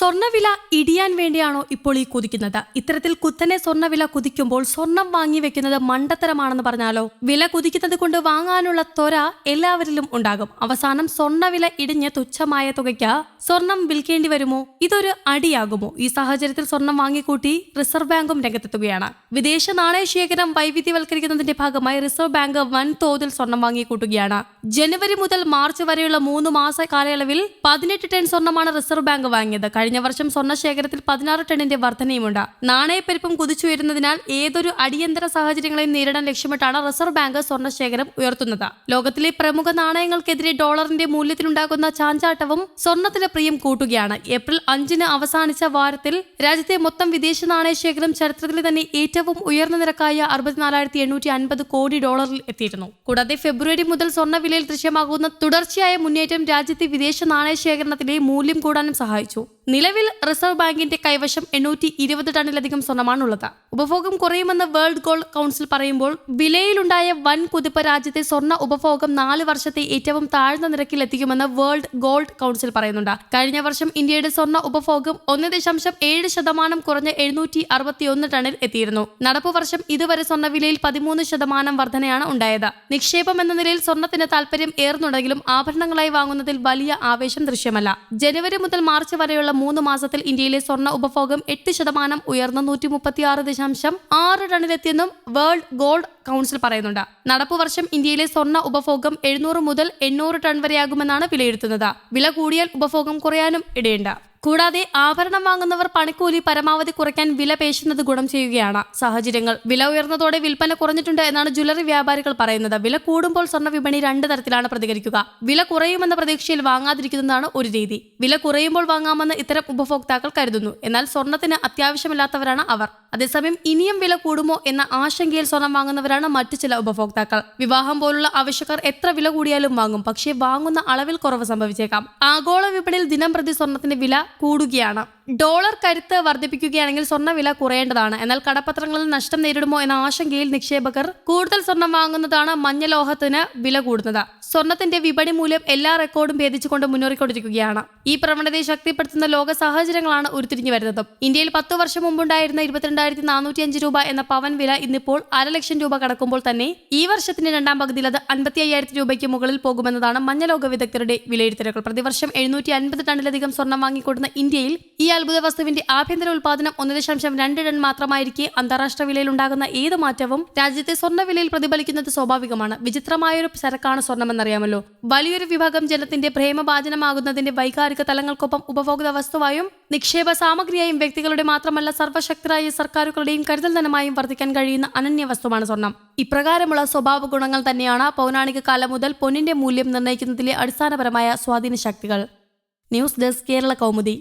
സ്വർണവില ഇടിയാൻ വേണ്ടിയാണോ ഇപ്പോൾ ഈ കുതിക്കുന്നത്? ഇത്തരത്തിൽ കുത്തനെ സ്വർണവില കുതിക്കുമ്പോൾ സ്വർണം വാങ്ങി വെക്കുന്നത് മണ്ടത്തരമാണെന്ന് പറഞ്ഞാലോ? വില കുതിക്കുന്നത് കൊണ്ട് വാങ്ങാനുള്ള ത്വര എല്ലാവരിലും ഉണ്ടാകും. അവസാനം സ്വർണവില ഇടിഞ്ഞ് തുച്ഛമായ തുകയ്ക്ക് സ്വർണം വിൽക്കേണ്ടി വരുമോ? ഇതൊരു അടിയാകുമോ? ഈ സാഹചര്യത്തിൽ സ്വർണം വാങ്ങിക്കൂട്ടി റിസർവ് ബാങ്കും രംഗത്തെത്തുകയാണ്. വിദേശ നാണയ ശേഖരം വൈവിധ്യവൽക്കരിക്കുന്നതിന്റെ ഭാഗമായി റിസർവ് ബാങ്ക് വൻതോതിൽ സ്വർണം വാങ്ങിക്കൂട്ടുകയാണ്. ജനുവരി മുതൽ മാർച്ച് വരെയുള്ള മൂന്ന് മാസ കാലയളവിൽ പതിനെട്ട് ടൺ സ്വർണമാണ് റിസർവ് ബാങ്ക് വാങ്ങിയത്. കഴിഞ്ഞ വർഷം സ്വർണ ശേഖരത്തിൽ പതിനാറ് ടണ്ണിന്റെ വർധനയുമുണ്ട്. നാണയപ്പെരുപ്പം കുതിച്ചുയരുന്നതിനാൽ ഏതൊരു അടിയന്തര സാഹചര്യങ്ങളെയും നേരിടാൻ ലക്ഷ്യമിട്ടാണ് റിസർവ് ബാങ്ക് സ്വർണ ശേഖരം ഉയർത്തുന്നത്. ലോകത്തിലെ പ്രമുഖ നാണയങ്ങൾക്കെതിരെ ഡോളറിന്റെ മൂല്യത്തിലുണ്ടാകുന്ന ചാഞ്ചാട്ടവും സ്വർണത്തിലെ പ്രിയം കൂട്ടുകയാണ്. ഏപ്രിൽ അഞ്ചിന് അവസാനിച്ച വാരത്തിൽ രാജ്യത്തെ മൊത്തം വിദേശ നാണയ ശേഖരം ചരിത്രത്തിലെ തന്നെ ഏറ്റവും ഉയർന്ന നിരക്കായ അറുപത്തിനാലായിരത്തി എണ്ണൂറ്റി അൻപത് കോടി ഡോളറിൽ എത്തിയിരുന്നു. കൂടാതെ ഫെബ്രുവരി മുതൽ സ്വർണവിലയിൽ ദൃശ്യമാകുന്ന തുടർച്ചയായ മുന്നേറ്റം രാജ്യത്തെ വിദേശ നാണയ ശേഖരണത്തിലെ മൂല്യം കൂടാനും സഹായിച്ചു. നിലവിൽ റിസർവ് ബാങ്കിന്റെ കൈവശം എണ്ണൂറ്റി ഇരുപത് ടണ്ണിലധികം സ്വർണമാണുള്ളത് ഉപഭോഗം കുറയുമെന്ന് വേൾഡ് ഗോൾഡ് കൗൺസിൽ പറയുമ്പോൾ വിലയിലുണ്ടായ വൻ കുതിപ്പ് രാജ്യത്തെ സ്വർണ ഉപഭോഗം നാല് വർഷത്തെ ഏറ്റവും താഴ്ന്ന നിരക്കിൽ എത്തിക്കുമെന്ന് വേൾഡ് ഗോൾഡ് കൗൺസിൽ പറയുന്നുണ്ട്. കഴിഞ്ഞ വർഷം ഇന്ത്യയുടെ സ്വർണ ഉപഭോഗം ഒന്ന് ദശാംശം ഏഴ് ശതമാനം കുറഞ്ഞ് എഴുന്നൂറ്റി അറുപത്തിയൊന്ന് ടണ്ണിൽ എത്തിയിരുന്നു. നടപ്പ് വർഷം ഇതുവരെ സ്വർണവിലയിൽ പതിമൂന്ന് ശതമാനം വർധനയാണ് ഉണ്ടായത്. നിക്ഷേപം എന്ന നിലയിൽ സ്വർണത്തിന് താൽപര്യം ഏറുന്നുണ്ടെങ്കിലും ആഭരണങ്ങളായി വാങ്ങുന്നതിൽ വലിയ ആവേശം ദൃശ്യമല്ല. ജനുവരി മുതൽ മാർച്ച് വരെയുള്ള മൂന്ന് മാസത്തിൽ ഇന്ത്യയിലെ സ്വർണ ഉപഭോഗം എട്ട് ശതമാനം ഉയർന്ന നൂറ്റി മുപ്പത്തിയാറ് ദശാംശം ആറ് ടണ്ണിലെത്തിയെന്നും വേൾഡ് ഗോൾഡ് കൗൺസിൽ പറയുന്നുണ്ട്. നടപ്പു വർഷം ഇന്ത്യയിലെ സ്വർണ ഉപഭോഗം എഴുന്നൂറ് മുതൽ എണ്ണൂറ് ടൺ വരെയാകുമെന്നാണ് വിലയിരുത്തുന്നത്. വില കൂടിയാൽ ഉപഭോഗം കുറയാനും ഇടയുണ്ട്. കൂടാതെ ആഭരണം വാങ്ങുന്നവർ പണിക്കൂലി പരമാവധി കുറയ്ക്കാൻ വില പേശുന്നത് ഗുണം ചെയ്യുകയാണ്. സാഹചര്യങ്ങൾ വില ഉയർന്നതോടെ വിൽപ്പന കുറഞ്ഞിട്ടുണ്ട് എന്നാണ് ജ്വല്ലറി വ്യാപാരികൾ പറയുന്നത്. വില കൂടുമ്പോൾ സ്വർണ വിപണി രണ്ട് തരത്തിലാണ് പ്രതികരിക്കുക. വില കുറയുമെന്ന പ്രതീക്ഷയിൽ വാങ്ങാതിരിക്കുന്നതാണ് ഒരു രീതി. വില കുറയുമ്പോൾ വാങ്ങാമെന്ന് ഇത്തരം ഉപഭോക്താക്കൾ കരുതുന്നു. എന്നാൽ സ്വർണത്തിന് അത്യാവശ്യമില്ലാത്തവരാണ് അവർ. അതേസമയം ഇനിയും വില കൂടുമോ എന്ന ആശങ്കയിൽ സ്വർണം വാങ്ങുന്നവരാണ് മറ്റു ചില ഉപഭോക്താക്കൾ. വിവാഹം പോലുള്ള ആവശ്യക്കാർ എത്ര വില കൂടിയാലും വാങ്ങും. പക്ഷേ വാങ്ങുന്ന അളവിൽ കുറവ് സംഭവിച്ചേക്കാം. ആഗോള വിപണിയിൽ ദിനം പ്രതി സ്വർണത്തിന്റെ വില കൂടുകയാണ്. ഡോളർ കരുത്ത് വർദ്ധിപ്പിക്കുകയാണെങ്കിൽ സ്വർണ വില കുറയേണ്ടതാണ്. എന്നാൽ കടപ്പത്രങ്ങളിൽ നഷ്ടം നേരിടുമോ എന്ന ആശങ്കയിൽ നിക്ഷേപകർ കൂടുതൽ സ്വർണം വാങ്ങുന്നതാണ് മഞ്ഞലോഹത്തിന് വില കൂടുന്നത്. സ്വർണത്തിന്റെ വിപണി മൂല്യം എല്ലാ റെക്കോർഡും ഭേദിച്ചുകൊണ്ട് മുന്നേറിക്കൊണ്ടിരിക്കുകയാണ്. ഈ പ്രവണതയെ ശക്തിപ്പെടുത്തുന്ന ലോക സാഹചര്യങ്ങളാണ് ഉരുത്തിരിഞ്ഞു വരുന്നത്. ഇന്ത്യയിൽ പത്തു വർഷം മുമ്പുണ്ടായിരുന്ന ഇരുപത്തിരണ്ടായിരത്തി നാനൂറ്റി അഞ്ച് രൂപ എന്ന പവൻ വില ഇന്നിപ്പോൾ അര ലക്ഷം രൂപ കടക്കുമ്പോൾ തന്നെ ഈ വർഷത്തിന്റെ രണ്ടാം പകുതിയിൽ അത് അൻപത്തി അയ്യായിരത്തി രൂപയ്ക്ക് മുകളിൽ പോകുമെന്നതാണ് മഞ്ഞലോക വിദഗ്ധരുടെ വിലയിരുത്തലുകൾ. പ്രതിവർഷം എഴുന്നൂറ്റി അൻപത് ടണ്ണിലധികം സ്വർണം വാങ്ങിക്കൊടുന്ന ഇന്ത്യയിൽ ഈ അത്ഭുത വസ്തുവിന്റെ ആഭ്യന്തര ഉൽപാദനം ഒന്ന് ദശാംശം രണ്ട് ടൺ മാത്രമായിരിക്കെ അന്താരാഷ്ട്ര വിലയിൽ ഉണ്ടാകുന്ന ഏത് മാറ്റവും രാജ്യത്തെ സ്വർണ വിലയിൽ പ്രതിഫലിക്കുന്നത് സ്വാഭാവികമാണ്. വിചിത്രമായൊരു ചരക്കാണ് സ്വർണമെന്നറിയാമല്ലോ. വലിയൊരു വിഭാഗം ജനത്തിന്റെ പ്രേമഭാചനമാകുന്നതിന്റെ വൈകാരിക തലങ്ങൾക്കൊപ്പം ഉപഭോക്ത വസ്തുവായും നിക്ഷേപ സാമഗ്രിയായും വ്യക്തികളുടെ മാത്രമല്ല സർവശക്തരായ സർക്കാരുകളുടെയും കരുതൽ ധനമായും വർദ്ധിക്കാൻ കഴിയുന്ന അനന്യ വസ്തുവാണ് സ്വർണം. ഇപ്രകാരമുള്ള സ്വഭാവ ഗുണങ്ങൾ തന്നെയാണ് പൗരാണിക കാലം മുതൽ പൊന്നിന്റെ മൂല്യം നിർണയിക്കുന്നതിലെ അടിസ്ഥാനപരമായ സ്വാധീന ശക്തികൾ ന്യൂസ് ഡെസ്ക് കേരള കൗമുദി.